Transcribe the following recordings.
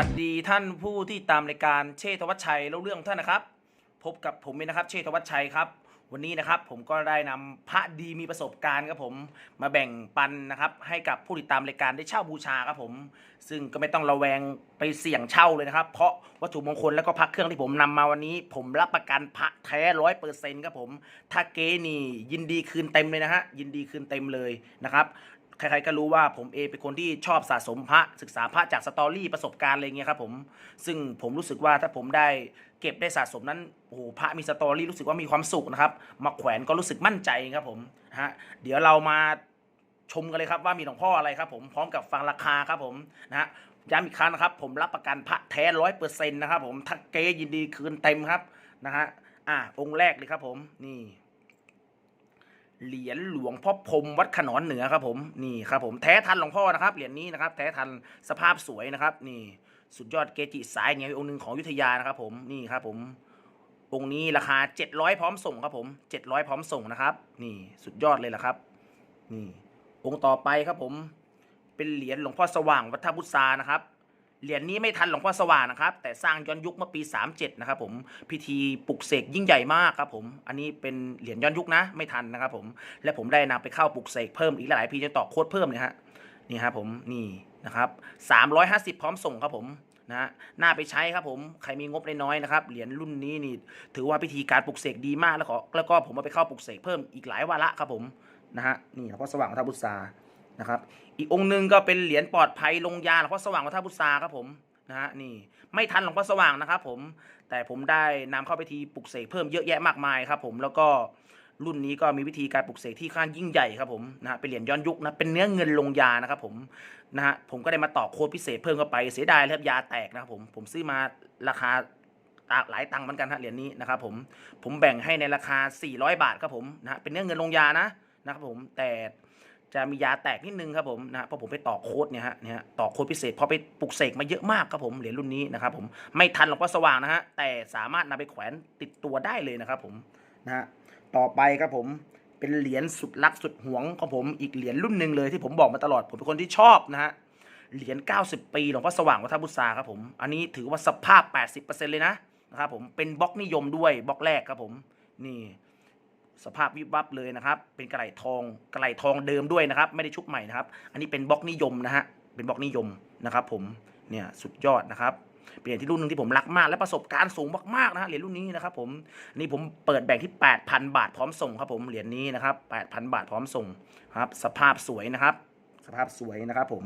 สวัสดีท่านผู้ที่ตามรายการเชษฐวัชชัยเล่าเรื่องท่านนะครับ พบกับผมเองนะครับ เชษฐวัชชัยครับ วันนี้นะครับผมก็ได้นำพระดีมีประสบการณ์ครับผมมาแบ่งปันนะครับ ให้กับผู้ติดตามรายการได้เช่าบูชาครับผม ซึ่งก็ไม่ต้องระแวงไปเสี่ยงเช่าเลยนะครับ เพราะวัตถุมงคลแล้วก็พระเครื่องที่ผมนำมาวันนี้ ผมรับประกันพระแท้ร้อยเปอร์เซ็นต์ครับผมถ้าเก๊นี่ยินดีคืนเต็มเลยนะฮะยินดีคืนเต็มเลยนะครับ ใครๆก็รู้ว่าผมเองเป็นคนที่ชอบสะสมพระศึกษาพระจากสตอรี่ประสบการณ์อะไรเงี้ยครับผมซึ่งผมรู้สึกว่าถ้าผมได้เก็บได้สะสมนั้นโอ้โหพระมีสตอรี่รู้สึกว่ามีความสุขนะครับมาแขวนก็รู้สึกมั่นใจครับผมฮะเดี๋ยวเรามาชมกันเลยครับว่ามีหลวงพ่ออะไรครับผมพร้อมกับฟังราคาครับผมนะฮะย้ำอีกครั้งนะครับ ผมรับประกันพระแท้ร้อยเปอร์เซ็นต์นะครับผมถ้าเกยินดีคืนเต็มครับนะฮะอะองค์แรกเลยครับผมนี่ เหรียญหลวงพ่อพรมวัดขนอนเหนือครับผมนี่ครับผมแท้ทันหลวงพ่อนะครับเหรียญนี้นะครับ แท้ทันสภาพสวยนะครับ นี่สุดยอดเกจิสายเนี่ยองค์หนึ่งของยุธยานะครับ ผมนี่ครับผมองค์นี้ราคา 700 พร้อมส่งครับผม 700 พร้อมส่งนะครับ นี่สุดยอดเลยละครับ นี่ องค์ต่อไปครับผม เป็นเหรียญหลวงพ่อสว่างวัดท่าพุทรานะครับ เหรียญนี้ไม่ทันหลวงพ่อสว่างนะครับ แต่สร้างย้อนยุคเมื่อปี 37 นะครับผมพิธีปลุกเสกยิ่งใหญ่มากครับผมอันนี้เป็นเหรียญย้อนยุคนะ ไม่ทันนะครับผมและผมได้นำไปเข้าปลุกเสกเพิ่มอีกหลายพีจะต่อโค้ดเพิ่มเนี่ยฮะนี่ครับผมนี่นะครับ350 พร้อมส่งครับผมนะฮะน่าไปใช้ครับผมใครมีงบน้อยๆนะครับเหรียญรุ่นนี้นี่ถือว่าพิธีการปลุกเสกดีมากแล้วก็แล้วก็ผมเอาไปเข้าปลุกเสกเพิ่มอีกหลายวาระครับผมนะฮะนี่หลวงพ่อสว่างวัดท่าพุทรา นะครับ อีกองค์หนึ่งก็เป็นเหรียญปลอดภัยลงยาหลวงพ่อสว่างวัดท่าพุทราครับผมนะฮะนี่ไม่ทันหลวงพ่อสว่างนะครับผมแต่ผมได้นำเข้าไปทีปลุกเสกเพิ่มเยอะแยะมากมายครับผมแล้วก็รุ่นนี้ก็มีวิธีการปลุกเสกที่ค่อนข้างยิ่งใหญ่ครับผมนะฮะเป็นเหรียญย้อนยุคนะเป็นเนื้อเงินลงยานะครับผมนะฮะผมก็ได้มาต่อโค้ดพิเศษเพิ่มเข้าไปเสียดายเลยครับยาแตกนะครับผมผมซื้อมาราคาหลายตังค์เหมือนกันฮะเหรียญนี้นะครับผมผมแบ่งให้ในราคา 400 บาทครับผมนะฮะเป็นเนื้อเงินลงยานะนะครับผมแต่ จะมียาแตกนิดนึงครับผมนะเพราะผมไปต่อโค้ดเนี่ยฮะเนี่ยต่อโค้ดพิเศษพราะไปปลุกเสกมาเยอะมากครับผมเหรียญรุ่นนี้นะครับผมไม่ทันหลวงพ่อสว่างนะฮะแต่สามารถนำไปแขวนติดตัวได้เลยนะครับผมนะฮะต่อไปครับผมเป็นเหรียญสุดรักสุดหวงของผมอีกเหรียญรุ่นหนึ่งเลยที่ผมบอกมาตลอดผมเป็นคนที่ชอบนะฮะเหรียญ90 ปีหลวงพ่อสว่างวัดท่าพุทราครับผมอันนี้ถือว่าสภาพ 80%เลยนะนะครับผมเป็นบล็อกนิยมด้วยบล็อกแรกครับผมนี่ สภาพวิบวับเลยนะครับ เป็นกระไหลทองกระไหลทองเดิมด้วยนะครับ ไม่ได้ชุบใหม่นะครับ อันนี้เป็นบล็อกนิยมนะฮะเป็นบล็อกนิยมนะครับ ผมเนี่ยสุดยอดนะครับเป็นเหรียญที่รุ่นหนึ่งที่ผมรักมากและประสบการณ์สูงมากๆนะฮะเหรียญรุ่นนี้นะครับ ผมนี่ผมเปิดแบ่งที่ 8,000 บาทพร้อมส่งครับ ผมเหรียญนี้นะครับ 8,000 บาทพร้อมส่งครับ สภาพสวยนะครับ สภาพสวยนะครับ ผม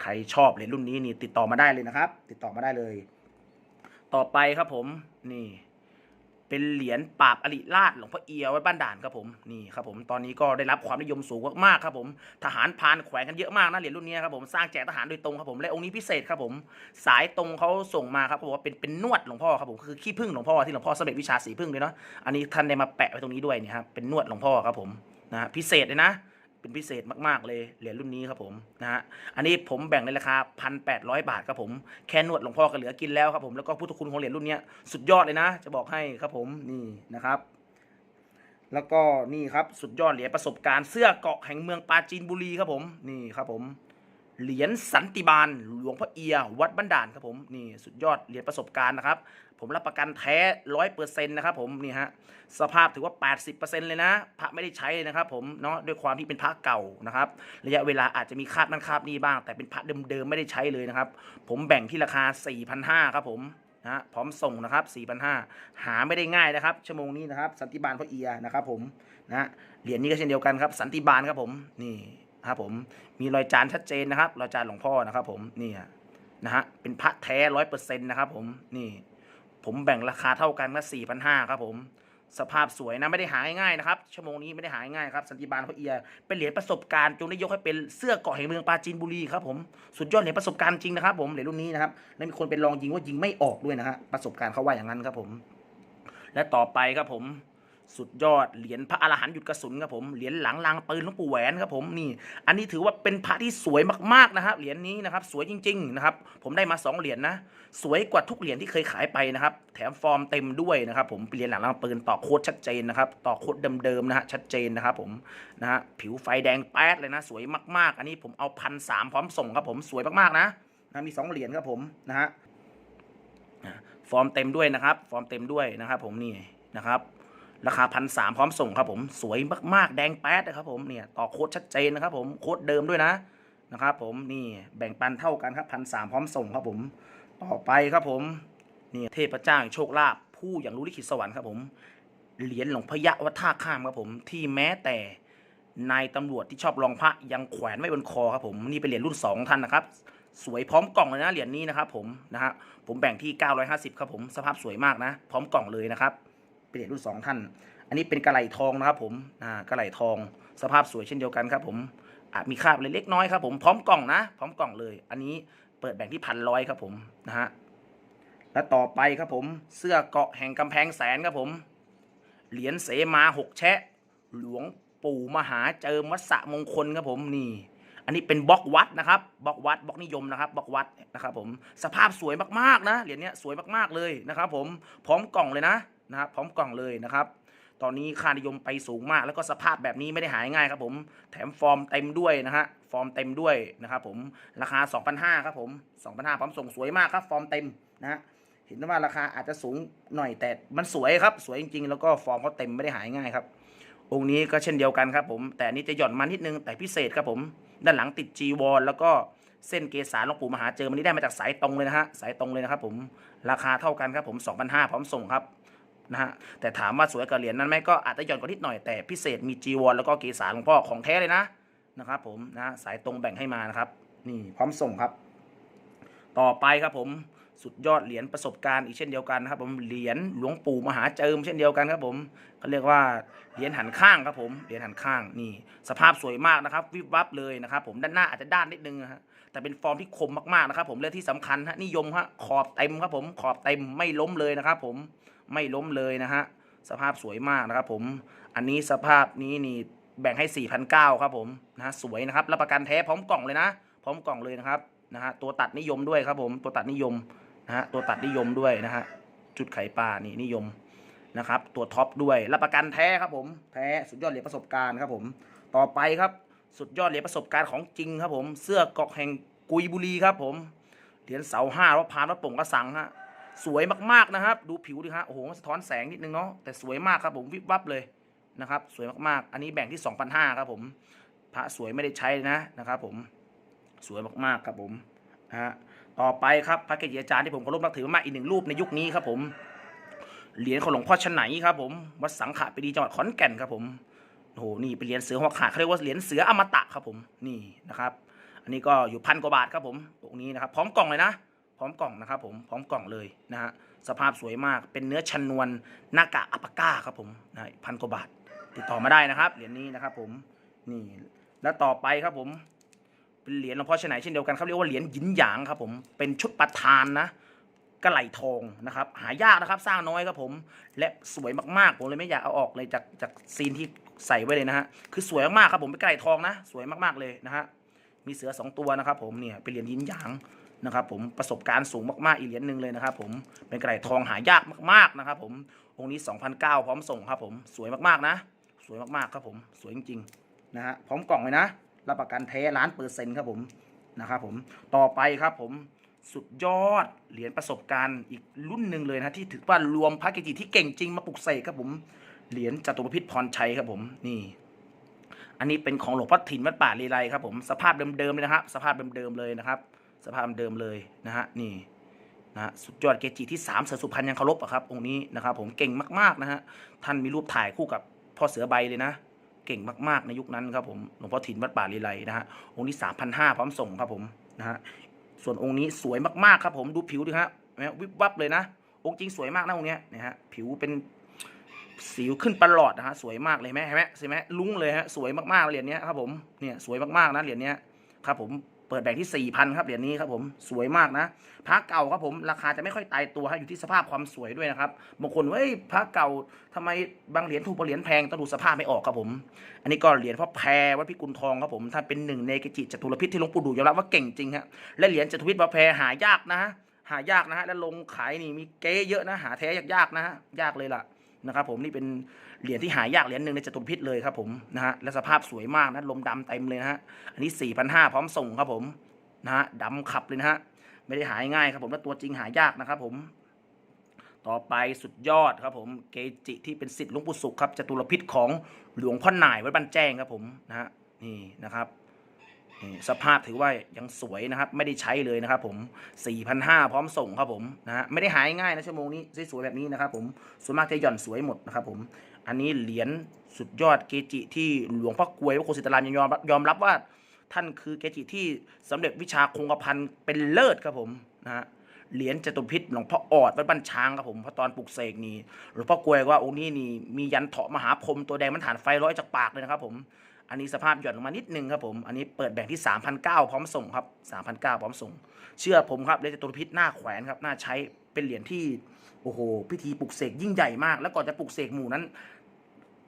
ใครชอบเหรียญรุ่นนี้นี่ติดต่อมาได้เลยนะครับ ติดต่อมาได้เลย ต่อไปครับผมนี่ เป็นเหรียญปราบอริราชหลวงพ่อเอียวัดบ้านด่านครับผมนี่ครับผมตอนนี้ก็ได้รับความนิยมสูงมากๆครับผมทหารพานแขวนกันเยอะมากนะเหรียญรุ่นนี้ครับผมสร้างแจกทหารโดยตรงครับผมและองค์นี้พิเศษครับผมสายตรงเขาส่งมาครับเขาบอกว่าเป็นเป็นนวดหลวงพ่อครับผมคือขี้พึ่งหลวงพ่อที่หลวงพ่อสมเด็จวิชาสีพึ่งเลยเนาะอันนี้ท่านได้มาแปะไว้ตรงนี้ด้วยเนี่ยครับเป็นนวดหลวงพ่อครับผมนะฮะพิเศษเลยนะ เป็นพิเศษมากๆเลยเหรียญรุ่นนี้ครับผมนะฮะอันนี้ผมแบ่งในราคา 1,800 บาทครับผมแค่นวดหลวงพ่อก็เหลือกินแล้วครับผมแล้วก็พุทธคุณของเหรียญรุ่นนี้สุดยอดเลยนะ จะบอกให้ครับผมนี่นะครับ แล้วก็นี่ครับสุดยอดเหรียญประสบการณ์เสื้อเกาะแห่งเมืองปาจีนบุรีครับผมนี่ครับผม เหรียญสันติบาลหลวงพ่อเอีย วัดบ้านด่านครับผมนี่สุดยอดเหรียญประสบการณ์นะครับ ผมรับประกันแท้ร้อยเปอร์เซ็นต์นะครับผมนี่ฮะสภาพถือว่า 80%เลยนะพระไม่ได้ใช้เลยนะครับผมเนาะด้วยความที่เป็นพระเก่านะครับระยะเวลาอาจจะมีคาบนั่นคาบนี่บ้าง แต่เป็นพระเดิมๆไม่ได้ใช้เลยนะครับ ผมแบ่งที่ราคา 4,500ครับผมนะพร้อมส่งนะครับ4,500หาไม่ได้ง่ายนะครับ ชั่วโมงนี้นะครับ สันติบาลพ่อเอียนะครับผมนะเหรียญนี้ก็เช่นเดียวกันครับ สันติบาลครับผมนี่ ครับผมมีรอยจานชัดเจนนะครับรอยจานหลวงพ่อนะครับ ผมนี่นะฮะเป็นพระแท้ร้อยเปอร์เซ็นต์นะครับ ผมนี่ ผมแบ่งราคาเท่ากันก็สี่พันห้าครับ ผม สภาพสวยนะไม่ได้หาง่ายๆนะครับชั่วโมงนี้ไม่ได้หาง่ายครับสันติบาลเขาเอียเป็นเหรียญประสบการณ์จงได้ยกให้เป็นเสื้อเกาะแห่งเมืองปราจีนบุรีครับผมสุดยอดเหรียญประสบการณ์จริงนะครับ ผมเหรียญรุ่นนี้นะครับและมีคนเป็นลองยิงว่ายิงไม่ออกด้วยนะฮะประสบการณ์เขาว่าอย่างนั้นครับผม และต่อไปครับผม สุดยอดเหรียญพระอรหันต์หยุดกระสุนครับผมเหรียญหลังรางปืนหลวงปู่แหวนครับผมนี่ อันนี้ถือว่าเป็นพระที่สวยมากๆนะครับเหรียญนี้นะครับสวยจริงๆนะครับผมได้มาสองเหรียญนะ สวยกว่าทุกเหรียญที่เคยขายไปนะครับแถมฟอร์มเต็มด้วยนะครับผมเหรียญหลังรางปืนต่อโค้ดชัดเจนนะครับต่อโค้ดเดิมๆนะฮะชัดเจนนะครับผมนะฮะผิวไฟแดงแป๊ดเลยนะ สวยมากๆ อันนี้ผมเอาพันสามพร้อมส่งครับผมสวยมากๆนะนะมีสองเหรียญครับผมนะฮะฟอร์มเต็มด้วยนะครับ ฟอร์มเต็มด้วยนะครับผมนี่นะครับ ราคาพันสามพร้อมส่งครับผมสวยมากๆแดงแป๊ดนะครับผมเนี่ยต่อโค้ดชัดเจนนะครับผมโค้ดเดิมด้วยนะนะครับผมนี่แบ่งปันเท่ากันครับพันสามพร้อมส่งครับผมต่อไปครับผมนี่เทพเจ้าแห่งโชคลาภผู้อย่างรู้ลิขิตสวรรค์ครับผมเหรียญหลวงพยะวัดท่าข้ามครับผมที่แม้แต่นายตำรวจที่ชอบรองพระยังแขวนไว้บนคอครับผมนี่เป็นเหรียญรุ่นสองท่านนะครับ สวยพร้อมกล่องเลยนะเหรียญนี้นะครับผมนะฮะผมแบ่งที่ 950 ครับผมสภาพสวยมากนะ พร้อมกล่องเลยนะครับ เป็นเหรียญรุ่นสองท่าน อันนี้เป็นกระไหลทองนะครับผมอ่ากระไหลทอง สภาพสวยเช่นเดียวกันครับผมอาจมีคราบเล็กน้อยครับผมพร้อมกล่องนะ พร้อมกล่องเลย อันนี้เปิดแบ่งที่พันร้อยครับผมนะฮะและต่อไปครับผมเสื้อเกาะแห่งกำแพงแสนครับผมเหรียญเสมาหกแชะ หลวงปู่มหาเจิมวัดสะมงคลครับผมนี่ อันนี้เป็นบล็อกวัดนะครับบล็อกวัดบล็อกนิยมนะครับบล็อกวัดนะครับผมสภาพสวยมากๆนะเหรียญเนี้ยสวยมากๆเลยนะครับผมพร้อมกล่องเลยนะ นะครับพร้อมกล่องเลยนะครับ ตอนนี้ค่านิยมไปสูงมาก แล้วก็สภาพแบบนี้ไม่ได้หายง่ายครับผม แถมฟอร์มเต็มด้วยนะฮะ ฟอร์มเต็มด้วยนะครับผม ราคา 2,500ครับผม 2,500พร้อมส่งสวยมากครับฟอร์มเต็มนะฮะเห็นว่าราคาอาจจะสูงหน่อยแต่มันสวยครับ สวยจริงๆ แล้วก็ฟอร์มเขาเต็มไม่ได้หายง่ายครับ องค์นี้ก็เช่นเดียวกันครับผม แต่นนี้จะหย่อนมานิดนึงแต่พิเศษครับผม ด้านหลังติดจีวรแล้วก็เส้นเกสาหลวงปู่มหาเจอมันนี้ได้มาจากสายตรงเลยนะฮะ สายตรงเลยนะครับผม ราคาเท่ากันครับผม2,500พร้อมส่งครับ นะฮะแต่ถามว่าสวยกับเหรียญนั้นไหมก็อาจจะหย่อนกว่านิดหน่อยแต่พิเศษมีจีวรแล้วก็เกสาหลวงพ่อของแท้เลยนะนะครับผมนะสายตรงแบ่งให้มานะครับ นี่พร้อมส่งครับ ต่อไปครับผมสุดยอดเหรียญประสบการณ์อีกเช่นเดียวกันนะครับ ผมเหรียญหลวงปู่มหาเจิมเช่นเดียวกันครับผมเขาเรียกว่าเหรียญหันข้างครับผมเหรียญหันข้างนี่ สภาพสวยมากนะครับ วิบวับเลยนะครับ ผมด้านหน้าอาจจะด้านนิดนึงนะฮะแต่เป็นฟอร์มที่คมมากๆนะครับ ผมและที่สำคัญฮะนิยมฮะขอบเต็มครับผมขอบเต็มไม่ล้มเลยนะครับ ผม ไม่ล้มเลยนะฮะสภาพสวยมากนะครับผมอันนี้สภาพนี้นี่แบ่งให้ 4,900ครับผมนะะสวยนะครับรับประกันแท้พร้อมกล่องเลยนะ พร้อมกล่องเลยนะครับนะฮะตัวตัดนิยมด้วยครับผมตัวตัดนิยมนะฮะตัวตัดนิยมด้วยนะฮะจุดไข่ปลานี่นิยมนะครับ ตัวท็อปด้วยรับประกันแท้ครับผมแท้สุดยอดเหรียญประสบการณ์ครับผมต่อไปครับสุดยอดเหรียญประสบการณ์ของจริงครับผม เสื้อกาะแห่งกุยบุรีครับผมเหรียญเสาห้าวัดพานวัดป่งกระสังฮะ สวยมากๆนะครับ ดูผิวดิฮะโอ้โหสะท้อนแสงนิดนึงเนาะแต่สวยมากครับผมวิบวับเลยนะครับ สวยมากๆ อันนี้แบ่งที่ 2,500ครับผมพระสวยไม่ได้ใช้นะนะครับ ผมสวยมากๆครับผมนะฮะต่อไปครับพระเกจิอาจารย์ที่ผมเคารพนับถือมากอีกหนึ่งรูปในยุคนี้ครับผมเหรียญของหลวงพ่อชนไหนครับผมวัดสังขะปีดีจังหวัดขอนแก่นครับผมโอ้โหนี่เป็นเหรียญเสือหัวขาดเขาเรียกว่าเหรียญเสืออมตะครับผมนี่นะครับ อันนี้ก็อยู่พันกว่าบาทครับผมองนี้นะครับพร้อมกล่องเลยนะ ร้อมกล่องนะครับผมพร้อมกล่องเลยนะฮะสภาพสวยมากเป็นเนื้อชนวนหน้ากากอัปาก้าครับผมนะพันกว่าบาท ติดต่อมาได้นะครับเหรียญนี้นะครับผมนี่แล้วต่อไปครับผมเป็นเหรียญหลวงพ่อชนไหนเช่นเดียวกันครับเรียกว่าเหรียญหยินหยางครับผมเป็นชุดประธานนะกระไหลทองนะครับหายากนะครับสร้างน้อยครับผมและสวยมากๆผมเลยไม่อยากเอาออกเลยจากจากซีนที่ใส่ไว้เลยนะฮะคือสวยมากๆครับผมเป็นกระไหลทองนะ สวยมากๆเลยนะฮะมีเสือสองตัวนะครับผมเนี่ยเป็นเหรียญยินหยาง นะครับผมประสบการณ์สูงมากๆอีกเหรียญหนึ่งเลยนะครับผมเป็นกระไหทองหายากมากๆนะครับผมองค์นี้2,009พร้อมส่งครับผมสวยมากๆนะ สวยมากๆครับผมสวยจริงๆนะฮะพร้อมกล่องเลยนะรับประกันแท้ล้านเปอร์เซ็นต์ครับผมนะครับผมต่อไปครับผมสุดยอดเหรียญประสบการณ์อีกรุ่นหนึ่งเลยนะที่ถือว่ารวมพระเกจิที่เก่งจริงมาปลุกเสกครับผมเหรียญจตุรพิษพรชัยครับผมนี่ อันนี้เป็นของหลวงพ่อถิ่นวัดป่าลีไลครับผมสภาพเดิมๆเลยนะครับสภาพเดิมๆเลยนะครับ สภาพเดิมเลยนะฮะนี่นะฮะสุดยอดเกจิที่สามเสือสุพรรณยังเคารพอะครับองค์นี้นะครับผมเก่งมากๆนะฮะท่านมีรูปถ่ายคู่กับพ่อเสือใบเลยนะเก่งมากๆในยุคนั้นครับผมหลวงพ่อถิ่นวัดป่าลีไลนะฮะองค์นี้สามพันห้าพร้อมส่งครับผมนะฮะส่วนองค์นี้สวยมากๆครับผมดูผิวดิฮะเห็นไหมวิบวับเลยนะ องค์จริงสวยมากนะองค์เนี้ยนะฮะผิวเป็นสิวขึ้นประหลอดนะฮะสวยมากเลยไหมเห็นไหมใช่ไหมลุ้งเลยฮะสวยมากๆเหรียญเนี้ยครับผมเนี่ยสวยมากๆนะเหรียญเนี้ยครับผม เปิดแบ่งที่สี่พันครับเหรียญนี้ครับผมสวยมากนะพระเก่าครับผมราคาจะไม่ค่อยตายตัวฮะอยู่ที่สภาพความสวยด้วยนะครับบางคนว่าเฮ้ยพระเก่าทำไมบางเหรียญถูกเหรียญแพงต้องดูสภาพไม่ออกครับผม อันนี้ก็เหรียญพ่อแพรวัดพิกุลทองครับผมท่านเป็นหนึ่งในเกจิจตุรพิษที่หลวงปู่ดูยอมรับว่าเก่งจริงฮะและเหรียญจตุรพิษพ่อแพรหายากนะฮะหายากนะฮะและลงขายนี่มีเก๊เยอะนะหาแท้ยากๆนะฮะยากเลยล่ะนะครับผมนี่เป็น เหรียญที่หายากเหรียญหนึ่งในจตุรพิษเลยครับผมนะฮะและสภาพสวยมากนะลมดำเต็มเลยนะฮะอันนี้4 5 0 0พร้อมส่งครับผมนะฮะดำขับเลยนะฮะไม่ได้หายง่ายครับผมและตัวจริงหายากนะครับผม ต่อไปสุดยอดครับผมเกจิที่เป็นสิทธิ์หลวงปู่สุขครับจตุรพิษของหลวงพ่อหน่ายวัดบ้านแจ้งครับผมนะฮะนี่นะครับนี่สภาพถือว่ายังสวยนะครับ ไม่ได้ใช้เลยนะครับ ผม4,500พร้อมส่งครับผมนะฮะไม่ได้หายง่ายนะชั่วโมงนี้สวยๆแบบนี้นะครับ ผมส่วนมากจะหย่อนสวยหมดนะครับ ผม อันนี้เหรียญสุดยอดเกจิที่หลวงพ่อกลวยวัดโคสิตารามยังยอมยอมรับว่าท่านคือเกจิที่สำเร็จวิชาคงกระพันเป็นเลิศครับผมนะฮะเหรียญจตุพิษหลวงพ่อออดวัดบ้านช้างครับผมเพราะตอนปลุกเสกนี่หลวงพ่อกลวยว่าองค์นี้นี่มียันเถาะมหาพรมตัวแดงมันฐานไฟร้อยจากปากเลยนะครับผมอันนี้สภาพหย่อนลงมานิดนึงครับผม อันนี้เปิดแบ่งที่3,900พร้อมส่งครับ3,900พร้อมส่ง เชื่อผมครับเหรียญจตุพิษหน้าแขวนครับหน้าใช้เป็นเหรียญที่ โอ้โห พิธีปลุกเสกยิ่งใหญ่มาก แล้วก่อนจะปลุกเสกหมู่นั้น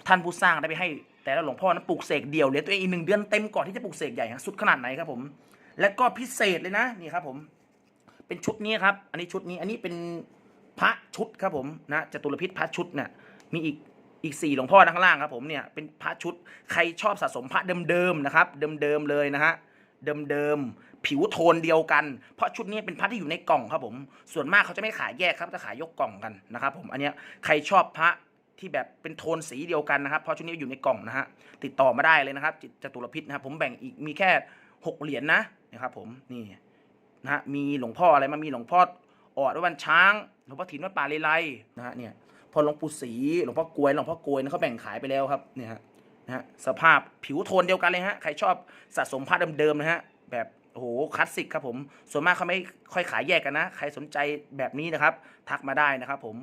ท่านผู้สร้างได้ไปให้ แต่ละหลวงพ่อนั้นปลูกเสกเดี่ยวเหรียตัวเองอีกหนึ่งเดือนเต็มก่อนที่จะปลูกเสกใหญ่สุดขนาดไหนครับผม และก็พิเศษเลยนะนี่ครับผม เป็นชุดนี้ครับ อันนี้ชุดนี้ อันนี้เป็นพระชุดครับผมนะจตุรพิษพระชุดเนี่ยมีอีกอีกสี่หลวงพ่อข้างล่างครับผมเนี่ยเป็นพระชุดใครชอบสะสมพระเดิมๆนะครับ เดิมๆเลยนะฮะ เดิมๆ ผิวโทนเดียวกัน เพราะชุดนี้เป็นพระที่อยู่ในกล่องครับผม ส่วนมากเขาจะไม่ขายแยกครับจะขายยกกล่องกันนะครับผม อันนี้ใครชอบพระที่แบบเป็นโทนสีเดียวกันนะครับ เพราะชุดนี้อยู่ในกล่องนะฮะ ติดต่อมาได้เลยนะครับจิตจตุรพิษนะครับ ผมแบ่งอีกมีแค่หกเหรียญนะนะครับผม นี่นะฮะ มีหลวงพ่ออะไรมามีหลวงพ่อออดวันช้าง หลวงพ่อถิ่นวัดป่าเลไลนะฮะเนี่ย พอหลวงปู่ศรีหลวงพ่อกลวย หลวงพ่อกลวยนะเขาแบ่งขายไปแล้วครับ เนี่ยฮะ นะฮะสภาพผิวโทนเดียวกันเลยฮะใครชอบสะสมผ้าเดิมๆนะฮะแบบโอ้โหคลาสสิกครับผม ส่วนมากเขาไม่ค่อยขายแยกกันนะ ใครสนใจแบบนี้นะครับ ทักมาได้นะครับผม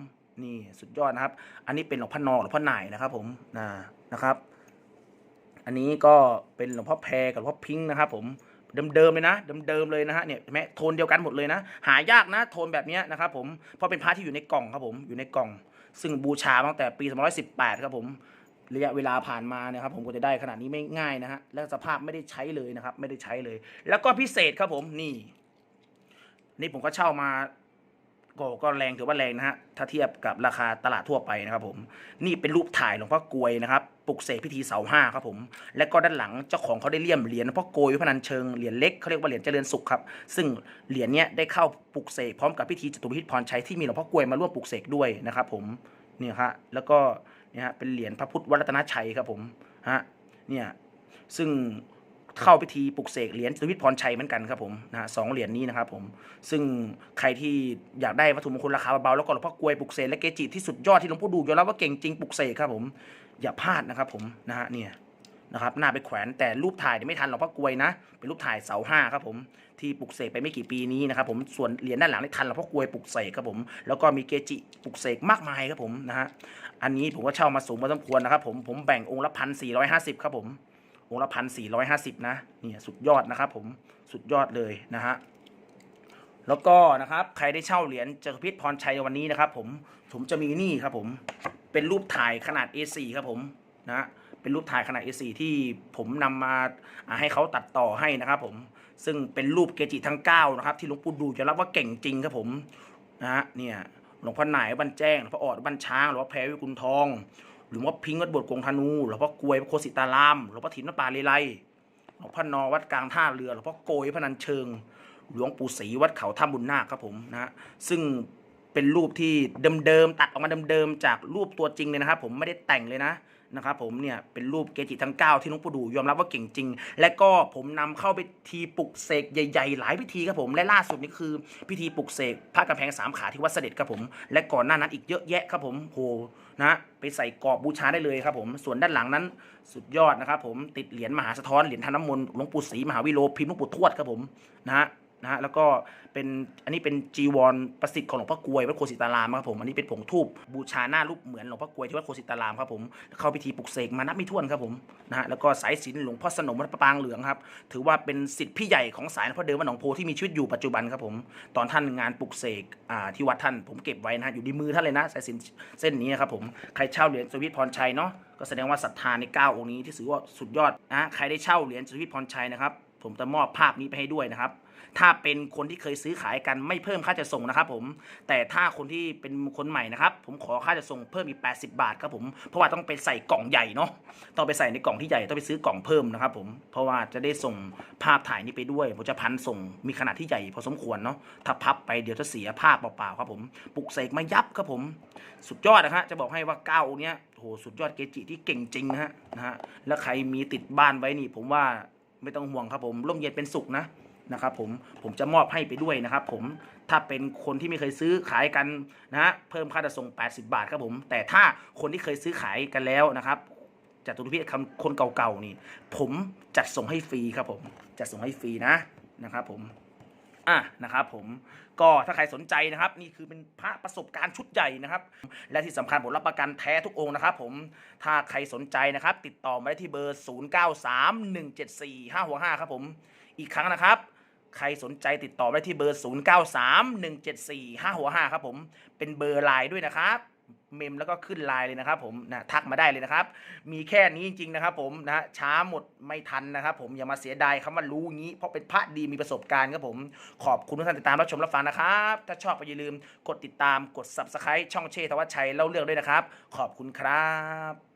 นี่สุดยอดนะครับ อันนี้เป็นหลวงพ่อนอหลวงพ่อหน่ายนะครับผมนะนะครับ อันนี้ก็เป็นหลวงพ่อแพรกับหลวงพ่อพิงค์นะครับ ผมเดิมๆเลยนะเดิมๆเลยนะฮะเนี่ยเห็นไหมโทนเดียวกันหมดเลยนะ หายากนะโทนแบบนี้นะครับผมเพราะเป็นพระที่อยู่ในกล่องครับผมอยู่ในกล่อง ซึ่งบูชามาตั้งแต่ปี 218 ครับผม ระยะเวลาผ่านมาเนี่ยครับผมก็จะได้ขนาดนี้ไม่ง่ายนะฮะและสภาพไม่ได้ใช้เลยนะครับ ไม่ได้ใช้เลย แล้วก็พิเศษครับผมนี่ นี่ผมก็เช่ามาก็ก็แรงถือว่าแรงนะฮะถ้าเทียบกับราคาตลาดทั่วไปนะครับผมนี่เป็นรูปถ่ายหลวงพ่อกวยนะครับปลุกเสกพิธีเสาห้าครับผมและก็ด้านหลังเจ้าของเขาได้เลี่ยมเหรียญหลวงพ่อกวยพนันเชิงเหรียญเล็กเขาเรียกว่าเหรียญเจริญสุขครับซึ่งเหรียญเนี้ยได้เข้าปลุกเสกพร้อมกับพิธีจตุพิธพรชัยที่มีหลวงพ่อกวยมาร่วมปลุกเสกด้วยนะครับผมเนี่ยฮะแล้วก็ เนี่ยฮะเป็นเหรียญพระพุทธวัดรัตนชัยครับผมฮะเนี่ยซึ่งเข้าพิธีปลุกเสกเหรียญสุวิทย์พรชัยเหมือนกันครับผมนะสองเหรียญนี้นะครับผมซึ่งใครที่อยากได้วัตถุมงคลราคาเบาๆแล้วก็หลวงพ่อกลวยปลุกเสกและเกจิที่สุดยอดที่หลวงพ่อดูยอมรับว่าเก่งจริงปลุกเสกครับผมอย่าพลาดนะครับผมนะฮะเนี่ย นะครับหน้าไปแขวนแต่รูปถ่ายที่ไม่ทันหลวงพ่อกลวยนะ เป็นรูปถ่ายเสาห้าครับผมที่ปลุกเสกไปไม่กี่ปีนี้นะครับผมส่วนเหรียญด้านหลังนี่ทันหลวงพ่อกลวยปลุกเสกครับผมแล้วก็มีเกจิปลุกเสกมากมายครับผมนะฮะอันนี้ผมก็เช่ามาสูงพอสมควรนะครับผมผมแบ่งองค์ละพันสี่ร้อยห้าสิบครับผมองค์ละพันสี่ร้อยห้าสิบนะเนี่ยสุดยอดนะครับผมสุดยอดเลยนะฮะแล้วก็นะครับใครได้เช่าเหรียญเจริญพิษพรชัยวันนี้นะครับผมผมจะมีนี่ครับผมเป็นรูปถ่ายขนาด A4 ครับผมนะฮะ เป็นรูปถ่ายขนาด A4 ที่ผมนำมาอ่าให้เขาตัดต่อให้นะครับผม ซึ่งเป็นรูปเกจิทั้ง9นะครับที่หลวงปู่ดูจะรับว่าเก่งจริงครับผมนะฮะเนี่ยหลวงพ่อหนายบันแจ้งหลวงพ่อออดบันช้างหลวงพ่อแพรวิกุลทองหรือว่าพิงค์วัดบทกงธนูหลวงพ่อกลวยวัดโคสิตารามหลวงพ่อถิ่นวัดป่าเลไลหลวงพ่อนอวัดกลางท่าเรือหลวงพ่อโกยพนันเชิง หลวงปู่ศรีวัดเขาถ้ำบุญนาคครับผมนะซึ่งเป็นรูปที่เดิมๆตัดออกมาเดิมๆจากรูปตัวจริงเลยนะครับผมไม่ได้แต่งเลยนะ นะครับผมเนี่ยเป็นรูปเกจิทั้ง 9 ที่หลวงปู่ดูยอมรับว่าเก่งจริง และก็ผมนำเข้าไปทีปลุกเสกใหญ่ๆ หลายพิธีครับผมและล่าสุดนี่คือ พิธีปลุกเสกพระกำแพงสามขาที่วัดเสด็จครับผมและก่อนหน้านั้นอีกเยอะแยะครับผมโหนะไปใส่กรอบบูชาได้เลยครับผมส่วนด้านหลังนั้นสุดยอดนะครับผมติดเหรียญมหาสะท้อนเหรียญทานน้ำมนต์หลวงปู่ศรีมหาวิโรพิมพ์หลวงปู่ทวดครับผมนะฮะ นะฮะแล้วก็เป็นอันนี้เป็นจีวรประสิทธิ์ของหลวงพ่อกลวยวัดโคสิตารามครับผมอันนี้เป็นผงทูบบูชาหน้ารูปเหมือนหลวงพ่อกลวยที่วัดโคสิตารามครับผมเข้าพิธีปลุกเสกมานับไม่ถ้วนครับผมนะฮะแล้วก็สายสิญจนหลวงพ่อสนมวัดประปางเหลืองครับถือว่าเป็นสิทธิ์พี่ใหญ่ของสายหลวงพ่อเดิมวัดหนองโพที่มีชีวิตอยู่ปัจจุบันครับผมตอนท่านงานปลุกเสกอ่าที่วัดท่านผมเก็บไว้นะฮะอยู่ในมือท่านเลยนะสายสิญจนเส้นนี้นะครับผมใครเช่าเหรียญสวิตพรชัยเนาะก็แสดงว่าศรัทธาในเก้าองค์นี้ที่ถือว่าสุดยอดนะใครได้เช่าเหรียญสวิตพรชัยนะครับผมจะมอบภาพนี้ไปให้ด้วยนะครับ ถ้าเป็นคนที่เคยซื้อขายกันไม่เพิ่มค่าจะส่งนะครับผม แต่ถ้าคนที่เป็นคนใหม่นะครับผมขอค่าจะส่งเพิ่มอีก 80 บาทครับผม เพราะว่าต้องไปใส่กล่องใหญ่เนาะ ต้องไปใส่ในกล่องที่ใหญ่ต้องไปซื้อกล่องเพิ่มนะครับผม เพราะว่าจะได้ส่งภาพถ่ายนี้ไปด้วยผมจะพันส่งมีขนาดที่ใหญ่พอสมควรเนาะ ถ้าพับไปเดี๋ยวจะเสียภาพเปล่าๆครับผม ปลุกเสกมายับครับผม สุดยอดนะฮะ จะบอกให้ว่าเก้าองค์เนี้ยโหสุดยอดเกจิที่เก่งจริงนะฮะ นะฮะ แล้วใครมีติดบ้านไว้นี่ผมว่าไม่ต้องห่วงครับผมร่มเย็นเป็นสุขนะ นะครับผมผมจะมอบให้ไปด้วยนะครับผมถ้าเป็นคนที่ไม่เคยซื้อขายกันนะเพิ่มค่าจะส่ง 80 บาทครับผมแต่ถ้าคนที่เคยซื้อขายกันแล้วนะครับจากตุลพิษคำคนเก่าๆนี่ ผมจัดส่งให้ฟรีครับผมจัดส่งให้ฟรีนะนะครับผมอะนะครับผมก็ถ้าใครสนใจนะครับ นี่คือเป็นพระประสบการณ์ชุดใหญ่นะครับ และที่สำคัญผมรับประกันแท้ทุกองค์นะครับผมถ้าใครสนใจนะครับ ติดต่อมาได้ที่เบอร์ 0931745565ครับผมอีกครั้งนะครับ ใครสนใจติดต่อได้ที่เบอร์ 0931745565ครับผม เป็นเบอร์ไลน์ด้วยนะครับ เมมแล้วก็ขึ้นไลน์เลยนะครับผมนะทักมาได้เลยนะครับ มีแค่นี้จริงๆนะครับผมนะช้าหมดไม่ทันนะครับผมอย่ามาเสียดายคำว่ารู้งี้ เพราะเป็นพระดีมีประสบการณ์ครับผม ขอบคุณทุกท่านติดตามรับชมรับฟังนะครับ ถ้าชอบก็อย่าลืมกดติดตามกด subscribe ช่องเชษฐวัชชัยเล่าเรื่องด้วยนะครับ ขอบคุณครับ